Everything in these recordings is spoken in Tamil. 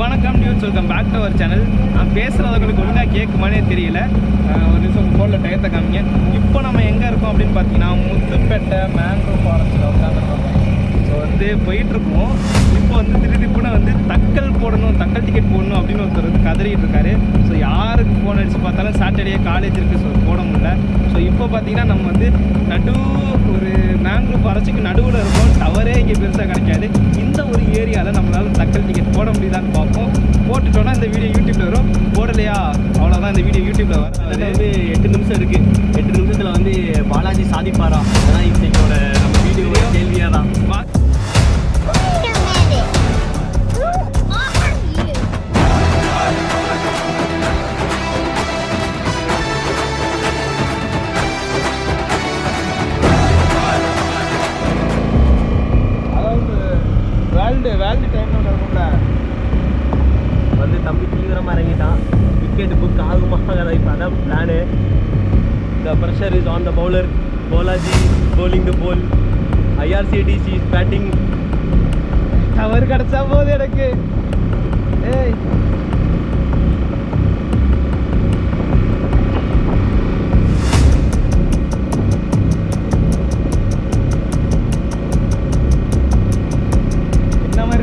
வணக்கம் news welcome back to our channel நான் பேசுகிறவங்களுக்கு ஒழுங்காக கேட்குமானே தெரியல. ஒரு நிமிஷம் ஃபோனில் டயத்தை காமிங்க. இப்போ நம்ம எங்கே இருக்கோம் அப்படின்னு பார்த்தீங்கன்னா முத்துப்பேட்டை மேங்க்ரோவ் ஃபாரஸ்ட்டில் உட்காந்துருக்கோம் ஸோ வந்து போயிட்டுருக்கோம் இப்போ வந்து திடீர்னு வந்து தக்கல் போடணும் தக்கல் டிக்கெட் போடணும் அப்படின்னு ஒருத்தர் வந்து கதறிட்டு இருக்காரு. ஸோ யாருக்கு ஃபோன் அடித்து பார்த்தாலும் சாட்டர்டே காலேஜ் இருக்குது ஸோ போட முடியல. ஸோ இப்போ பார்த்தீங்கன்னா நம்ம வந்து நடு ஒரு மேங்க்ரூவ் ஃபாரஸ்ட்டுக்கு நடுவில் இருக்கோம். டவரே இங்கே பெருசாக கிடைக்காது. இந்த ஒரு ஏரியாவில் நம்மளால தக்கல் டிக்கெட் போட முடியுதான்னு பார்ப்போம். போட்டுட்டோன்னா இந்த வீடியோ யூடியூப்பில் வரும். போடலையா? அவ்வளோதான் இந்த வீடியோ யூடியூப்ல அதில் வரும் வந்து எட்டு நிமிஷம் இருக்குது எட்டு நிமிஷத்தில் வந்து பாலாஜி சாதிப்பாரா? அதான் இன்றைக்கோட நம்ம ஆகாதா அதான் plan the pressure is on the bowler போலாஜி bowling the ball IRCTC is batting tower கிடச்சா போது எனக்கு ஏய்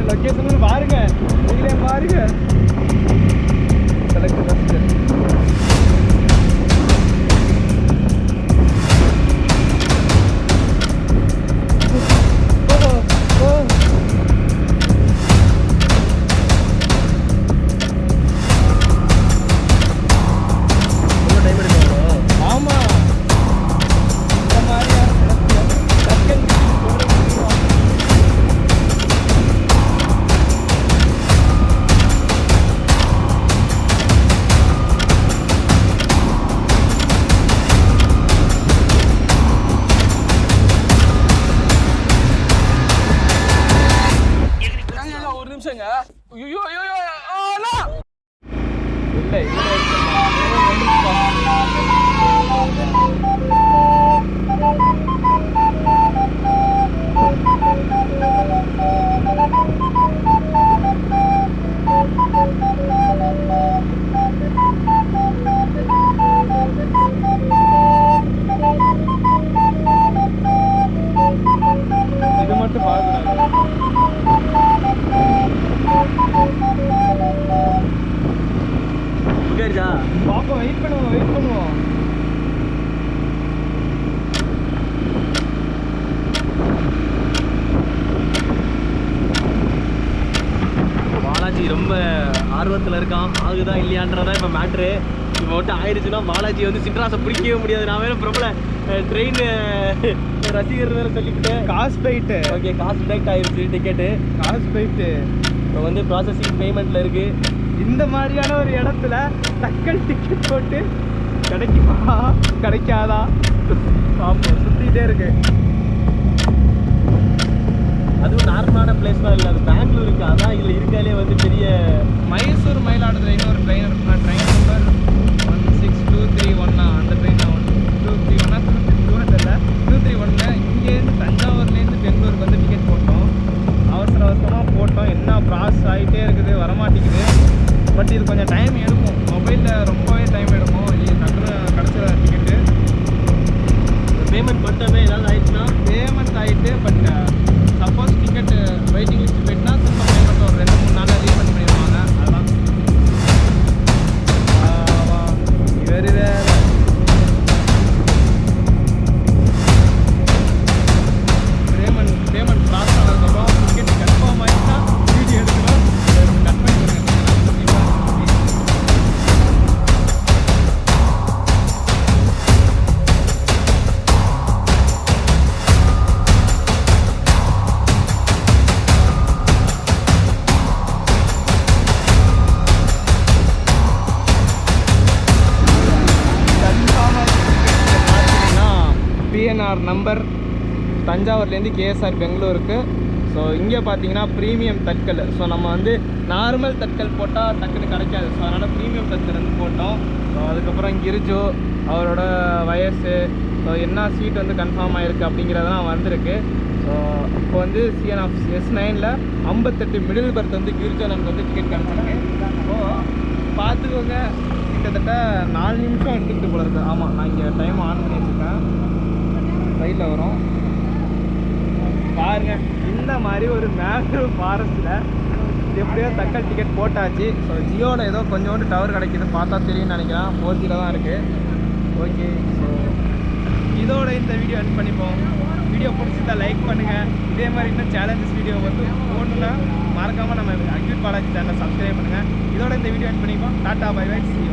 லொக்கேஷன் பாருங்க நீங்களே பாருங்க செலக்ட் ஃபஸ்ட்டு ஒரு நிமிஷங்க ஐயோ ஐயோ ஐயோ ஆனா இல்லை பண்ணுவோம் வெயிட் பண்ணுவோம். பாலாஜி ரொம்ப ஆர்வத்தில் இருக்கான். ஆகுதா இல்லையான்றதான் இப்போ மேட்ரு இப்போ மட்டும் ஆயிடுச்சுன்னா பாலாஜி வந்து சிட்ராஸை பிடிக்கவே முடியாது. நான் வேற பிரபல ட்ரெயின் ரசிகர் வேற சொல்லிவிட்டேன். காசு போயிட்டு ஓகே காசு டிடெக்ட் ஆயிடுச்சு டிக்கெட்டு காசு போயிட்டு இப்போ வந்து ப்ராசஸிங் பேமெண்ட்டில் இருக்கு. இந்த மாதிரியான ஒரு இடத்துல டக்கல் டிக்கெட் போட்டு கிடைக்குமா? கிடைக்காதா? பாப்போம் சுத்திட்டே இருக்கு. அதுவும் நார்மலான பிளேஸ்லாம் இல்லை அது பெங்களூருக்கு அதான் இதில் இருக்காலே வந்து பெரிய மைசூர் மயிலாடுதுறை இன்னொரு ட்ரெயின் இருக்குன்னா train number one six two three ஒன்னா அந்த ட்ரெயின் ஒன் டூ த்ரீ ஒன்னா டூ தெரியல டூ த்ரீ ஒன்னு இங்கேருந்து தஞ்சாவூர்லேருந்து பெங்களூருக்கு வந்து டிக்கெட் போட்டோம். அவசர அவசரமாக போட்டோம். என்ன ப்ராசஸ் ஆகிட்டே இருக்குது வரமாட்டேங்குது. பட் இது கொஞ்சம் டைம் எடுக்கும். மொபைலில் ரொம்பவே டைம் எடுக்கும். ஆர் நம்பர் தஞ்சாவூர்லேருந்து கேஎஸ்ஆர் பெங்களூருக்கு. ஸோ இங்கே பார்த்தீங்கன்னா ப்ரீமியம் தட்கல் ஸோ நம்ம வந்து நார்மல் தட்கல் போட்டால் டக்குன்னு கிடைக்காது. ஸோ அதனால் ப்ரீமியம் தட்கல் வந்து போட்டோம். ஸோ அதுக்கப்புறம் கிரிஜு அவரோட வயசு. ஸோ என்ன சீட் வந்து கன்ஃபார்ம் ஆகிருக்கு அப்படிங்கிறதெல்லாம் வந்திருக்கு. ஸோ இப்போ வந்து சிஎன் ஆஃப் எஸ் நைனில் ஐம்பத்தெட்டு மிடில் பர்த் வந்து கிரிஜோ நமக்கு வந்து டிக்கெட் கிடச்சிருக்கு. ஸோ பார்த்துக்கோங்க கிட்டத்தட்ட நாலு நிமிஷம் எடுத்துக்கிட்டு போல இருக்குது ஆமாம் நான் இங்கே டைம் ஆன் பண்ணி வச்சுருக்கேன் சைடில் வரும். பாருங்க இந்த மாதிரி ஒரு மேட்ரு ஃபாரஸ்ட்டில் எப்படியோ தக்கல் டிக்கெட் போட்டாச்சு. ஸோ ஜியோவில் ஏதோ கொஞ்சோண்டு டவர் கிடைக்கிது. பார்த்தா தெரியும்னு நினைக்கிறேன். ஃபோர் ஜியில் தான் இருக்குது ஓகே ஸோ இதோட இந்த வீடியோ அன் பண்ணிப்போம். வீடியோ பிடிச்சிருந்தா லைக் பண்ணுங்கள் இதே மாதிரி இன்னும் சேலஞ்சஸ் வீடியோ வந்து போகணுன்னா மறக்காமல் நம்ம அக்யூட் பாலாஜி சேனலை சப்ஸ்கிரைப் பண்ணுங்கள் இதோட இந்த வீடியோ அன் பண்ணிப்போம். Tata bye bye see